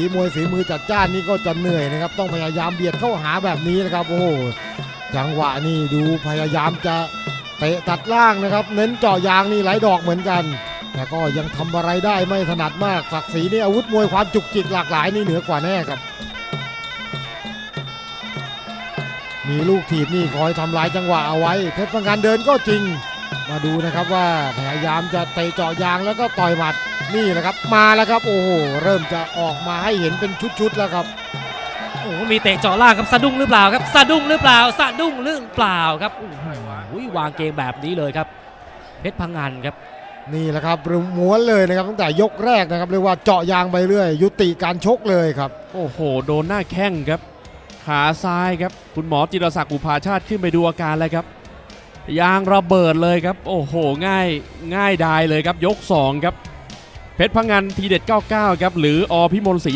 สีมวยฝีมือจัดจ้านนี่ก็จะเหนื่อยนะครับต้องพยายามเบียดเข้าหาแบบนี้นะครับโอ้โหจังหวะนี่ดูพยายามจะเตะตัดล่างนะครับ เน้นเจาะยางนี่หลายดอกเหมือนกัน แต่ก็ยังทำอะไรได้ไม่ถนัดมากศักดิ์ศรีนี่อาวุธมวยความจุกจิกหลากหลายนี่เหนือกว่าแน่ครับ มีลูกถีบนี่คอยทำลายจังหวะเอาไว้เพชรพังงานเดินก็จริง มาดูนะครับว่าพยายามจะเตะเจาะยางแล้วก็ต่อยหมัดนี่แหละครับ มาแล้วครับโอ้โหเริ่มจะออกมาให้เห็นเป็นชุดๆแล้วครับโอ้โหมีเตะเจาะล่างครับสะดุ้งหรือเปล่าครับสะดุ้งหรือเปล่าสะดุ้งหรือเปล่าครับโอ้โหวางเกมแบบนี้เลยครับ เพชรพังงานครับนี่แหละครับม้วนเลยนะครับตั้งแต่ยกแรกนะครับเรียกว่าเจาะยางไปเรื่อย ยุติการชกเลยครับ โอ้โห โดนหน้าแข้งครับ ขาซ้ายครับ คุณหมอจิรศักดิ์อุภาชาติขึ้นไปดูอาการแล้วครับ ยางระเบิดเลยครับ โอ้โห ง่ายง่ายดายเลยครับยก 2 ครับ เพชรพังงานทีเด็ด 99 ครับ หรืออพิมลศรี